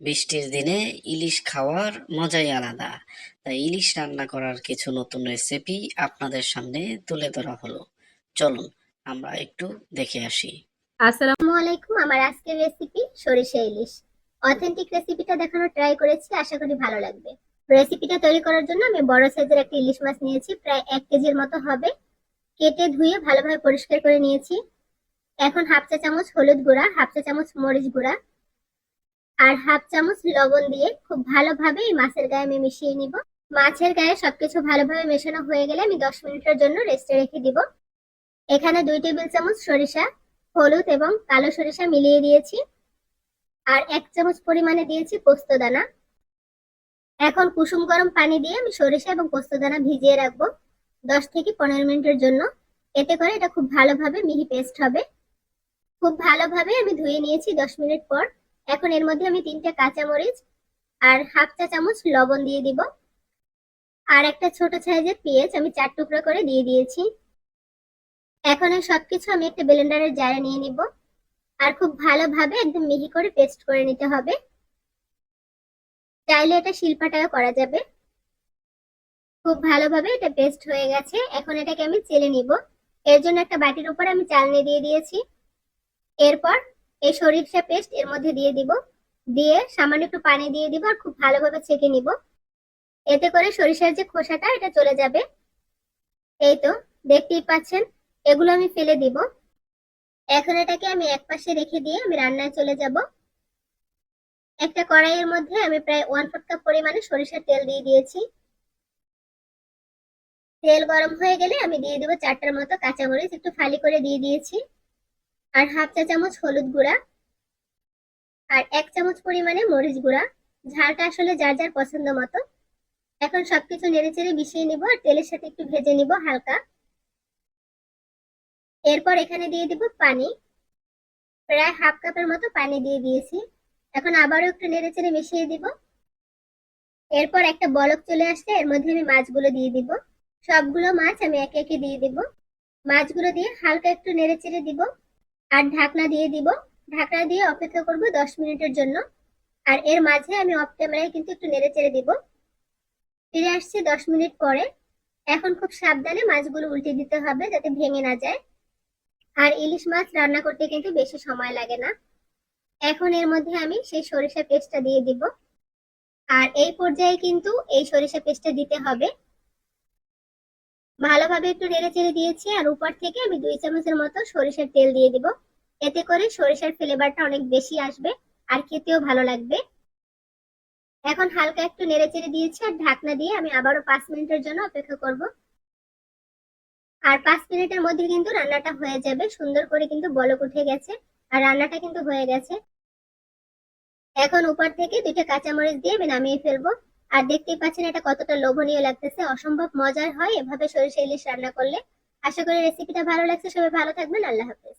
বৃষ্টির দিনে ইলিশ খাওয়ার মজাই আলাদা। তাই ইলিশ রান্না করার কিছু নতুন রেসিপি আপনাদের সামনে তুলে ধরা হলো। চলুন, আমরা একটু দেখে আসি। আসসালামু আলাইকুম, আমার আজকের রেসিপি সরিষা ইলিশ। অথেন্টিক রেসিপিটা দেখানোর ট্রাই করেছি, আশা করি ভালো লাগবে। রেসিপিটা তৈরি করার জন্য আমি বড় সাইজের একটা ইলিশ মাছ নিয়েছি, প্রায় এক কেজির মতো হবে। কেটে ধুয়ে ভালোভাবে পরিষ্কার করে নিয়েছি। এখন হাফ চা চামচ হলুদ গুঁড়া, হাফ চা চামচ মরিচ গুঁড়া আর হাফ চামচ লবণ দিয়ে খুব ভালোভাবে এই মাছের গায়ে আমি মিশিয়ে নিব। মাছের গায়ে সবকিছু ভালোভাবে মেশানো হয়ে গেলে আমি দশ মিনিটের জন্য রেস্টে রেখে দিব। এখানে দুই টেবিল চামচ সরিষা, হলুদ এবং কালো সরিষা মিলিয়ে দিয়েছি। আর এক চামচ পরিমাণে দিয়েছি পোস্ত দানা। এখন কুসুম গরম পানি দিয়ে আমি সরিষা এবং পোস্ত দানা ভিজিয়ে রাখব দশ থেকে পনেরো মিনিটের জন্য। এতে করে এটা খুব ভালোভাবে মিহি পেস্ট হবে। খুব ভালোভাবে আমি ধুয়ে নিয়েছি দশ মিনিট পর। এখন এর মধ্যে আমি তিনটে কাঁচামরিচ আর হাফ চা চামচ লবণ দিয়ে দিব। আর একটা ছোট সাইজের পেঁয়াজ আমি চার টুকরো করে দিয়ে দিয়েছি। এখন এই সবকিছু আমি একটা ব্লেন্ডারের জারে নিয়ে নিব। আর খুব ভালোভাবে একদম মিহি করে পেস্ট করে নিতে হবে। চাইলে এটা শিল্পাটাও করা যাবে। খুব ভালোভাবে এটা পেস্ট হয়ে গেছে। এখন এটাকে আমি চেলে নিব। এর জন্য একটা বাটির উপর আমি চালনি দিয়ে দিয়েছি। এরপর এই সরিষা পেস্ট এর মধ্যে দিয়ে দিব। দিয়ে সামান্য একটু পানি দিয়ে দিব আর খুব ভালোভাবে ছেঁকে নিব। এতে করে সরিষার যে খোসাটা, এটা চলে যাবে। এই তো, দেখতেই পাচ্ছেন, এগুলো আমি ফেলে দিব। এখন এটাকে আমি এক পাশে রেখে দিয়ে আমি রান্নায় চলে যাব। একটা কড়াইয়ের মধ্যে আমি প্রায় ওয়ান ফোর্থ কাপ পরিমাণে সরিষার তেল দিয়ে দিয়েছি। তেল গরম হয়ে গেলে আমি দিয়ে দিব চারটার মতো কাঁচামরিচ, একটু ফালি করে দিয়ে দিয়েছি। আর হাফ চা চামচ হলুদ গুঁড়া আর এক চামচ পরিমাণে মরিচ গুঁড়া। ঝালটা আসলে যার যার পছন্দ মতো। এখন সবকিছু নেড়ে চেড়ে মিশিয়ে নিব আর তেলের সাথে একটু ভেজে নিব হালকা। এরপর এখানে দিয়ে দিব পানি। প্রায় হাফ কাপের মতো পানি দিয়ে দিয়েছি। এখন আবারও একটু নেড়ে চেড়ে মিশিয়ে দিব। এরপর একটা বলক চলে আসলে এর মধ্যে আমি মাছগুলো দিয়ে দিব। সবগুলো মাছ আমি একে একে দিয়ে দিব। মাছগুলো দিয়ে হালকা একটু নেড়ে চেড়ে দিব। আর ঢাকনা দিয়ে দিব। ঢাকনা দিয়ে অপেক্ষা করব দশ মিনিটের জন্য। আর এর মাঝে আমি অফ ক্যামেরায় কিন্তু একটু নেড়ে চেড়ে দিব। ফিরে আসছি দশ মিনিট পরে। এখন খুব সাবধানে মাছগুলো উল্টে দিতে হবে যাতে ভেঙে না যায়। আর ইলিশ মাছ রান্না করতে কিন্তু বেশি সময় লাগে না। এখন এর মধ্যে আমি সেই সরিষা পেস্টটা দিয়ে দিব। আর এই পর্যায়ে কিন্তু এই সরিষা পেস্টটা দিতে হবে। ভালোভাবে একটু নেড়ে চেড়ে দিয়েছি, আর উপর থেকে আমি দুই চামচের মতো সরিষার তেল দিয়ে দিব। এতে করে সরিষার ফ্লেভারটা অনেক বেশি আসবে, আর খেতেও ভালো লাগবে। এখন হালকা একটু নেড়ে চেড়ে দিয়েছি, আর ঢাকনা দিয়ে আমি আবারও পাঁচ মিনিটের জন্য অপেক্ষা করব। আর পাঁচ মিনিটের মধ্যে কিন্তু রান্নাটা হয়ে যাবে, সুন্দর করে কিন্তু বলক উঠে গেছে, আর রান্নাটা কিন্তু হয়ে গেছে। এখন উপর থেকে দুইটা কাঁচামরিচ দিয়ে আমি নামিয়ে ফেলব। আর দেখতেই পাচ্ছেন এটা কতটা লোভনীয় লাগতেছে। অসম্ভব মজার হয় এভাবে সরিষা ইলিশ রান্না করলে। আশা করি রেসিপিটা ভালো লাগছে। সবাই ভালো থাকবেন। আল্লাহ হাফেজ।